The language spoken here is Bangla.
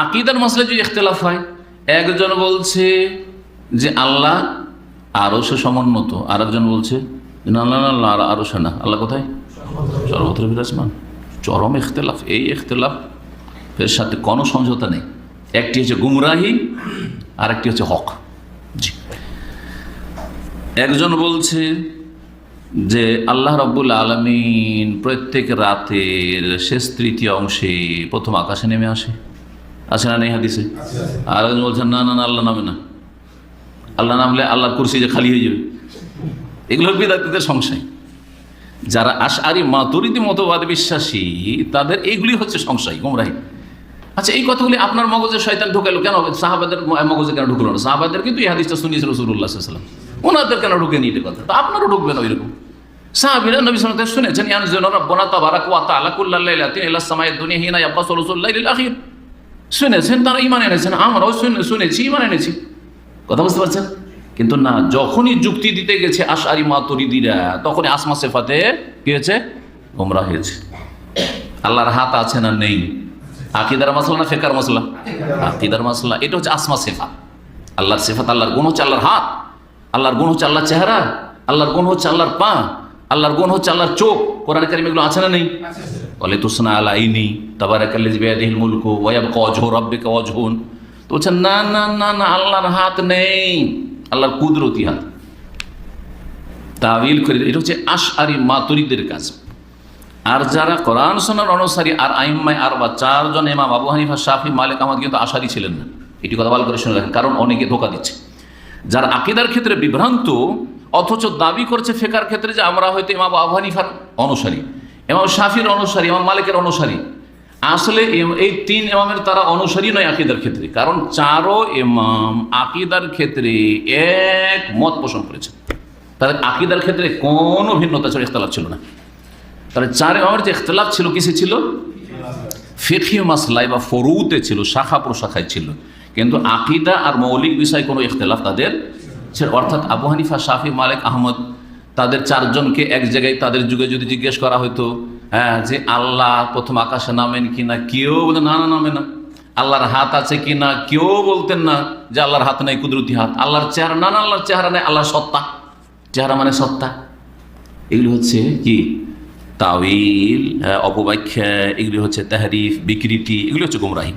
আকিদার মশলা যদি ইখতলাফ হয়, একজন বলছে যে আল্লাহ আরও সে সমুন্নত আর একজন বলছে না আল্লাহ আরও সে না। আল্লাহ কোথায়? সর্বত্র বিরাজমান। চরম ইখতলাফ। এই ইখতলাফ এর সাথে কোনো সমঝোতা নেই। একটি হচ্ছে গুমরাহি আর একটি হচ্ছে হক। একজন বলছে যে আল্লাহ রব্বুল আলমিন প্রত্যেক রাতের শেষ তৃতীয় অংশে প্রথম আকাশে নেমে আসে। আসে না, নেই হাদিসে। আর একজন বলছেন না না না আল্লাহ নামে না। আল্লাহ নামলে আল্লাহর কুরসি যে খালি হয়ে যাবে। এগুলো বিদাতিদের সংশয়। যারা আশারি মাতুরিদি মতবাদ বিশ্বাসী, তাদের এইগুলি হচ্ছে সংশয়, গুমরাহি। আচ্ছা এই কথাগুলি আপনার মগজে শয়তান ঢুকাইলো কেন? সাহাবাদের মগজে কেন ঢুকলো না? সাহাবাদের কিন্তু এই হাদিসটা শুনিয়েছে রসুল্লাহ সাল্লাম ওনাদের কেন ঢুকে নিয়ে কথা? তো আপনারও ঢুকবে না ওইরকম। সাহাবিরা নবী শুনেছেন ইয়ানজুলু রাব্বানা তাবারাক ওয়া তাআলা কুল্লাল লাইলাতিন ইলা সামাইদ দুনিয়া হিনা ইয়াবকাসু রাসূলুল্লাহিল আখির। শুনেছেন তারা ইমান এনেছেন আমরাও শুনে, শুনেছি, ইমান এনেছি। কথা বুঝতে পারছেন? কিন্তু না, যখনই যুক্তি দিতে গেছে আশারি মাতুরিদিরা তখনই আসমা সেফাতে কি হয়েছে? গোমরা হয়েছে। আল্লাহর হাত আছে না নেই? আকিদার মাসলা না ফেকার মশলা আকিদার মাসলা। এটা হচ্ছে আসমা সেফা আল্লাহর সেফাত, আল্লাহর গুণ হচ্ছে আল্লাহর হাত। আল্লাহর গুণ হচ্ছে আল্লাহর চেহারা। আল্লাহর গুণ হচ্ছে আল্লাহর পা। আল্লাহর গুণ হচ্ছে আল্লাহর চোখ। কোরআন কারিম এগুলো আছে না নেই? বলে তুসনা আলাইনি তাবারাকাল্লাযী বিয়াদিহিল মুলকু ওয়া ইয়াবকা ওয়াজহু রাব্বিকা ওয়াজহুন তো বলছেন না না না না আল্লাহর হাত নেই আল্লাহর কুদরতি হাত তাবিল করে এটা হচ্ছে আশআরি মাতুরিদের কাজ আর যারা কোরআন সোনার অনুসারী, আর আইম্মাই আর বা চারজন এমাম আবু হানিফা, শাফি, মালিক আহমদ কিন্তু আশারি ছিলেন না। এটি কথা ভালো করে শুনে রাখেন, কারণ অনেকে ধোকা দিচ্ছে। যারা আকিদার ক্ষেত্রে বিভ্রান্ত, অথচ দাবি করছে ফেকার ক্ষেত্রে যে আমরা হয়তো ইমাম আবু হানিফার অনুসারী। এমাম শাফির অনুসারী, ইমাম মালিকের অনুসারী। আসলে এই তিন ইমামের তারা অনুসারী নয় আকিদার ক্ষেত্রে, কারণ চারো ইমাম আকিদার ক্ষেত্রে এক মত পোষণ করেছে তাদের আকিদার ক্ষেত্রে কোনো ভিন্নতা ছিল ইখতলাফ ছিল না। তাহলে চার ইমামের যে ইখতলাফ ছিল, কিসে ছিল? ফিরহি মাসলাই বা ফরুতে ছিল, শাখা প্রশাখায় ছিল। কিন্তু আকিদা আর মৌলিক বিষয় কোনো ইখতলাফ তাদের অর্থাৎ আবু হানিফা, শাফি, মালিক, আহমদ তাদের চারজনকে এক জায়গায় তাদের যুগে যদি জিজ্ঞেস করা হতো হ্যাঁ যে আল্লাহ প্রথম আকাশে নামেন কি না কেউ বলে না না নামে না। আল্লাহর হাত আছে কি না কেউ বলতেন না যে আল্লাহর হাত নাই কুদরতি হাত। আল্লাহর চেহারা না না আল্লাহর চেহারা নেই আল্লাহর সত্তা। চেহারা মানে সত্তা। এগুলি হচ্ছে কি? তাওয়িল হ্যাঁ, অপব্যাখ্যা এগুলি হচ্ছে তাহারিফ বিকৃতি এগুলি হচ্ছে গুমরাহি।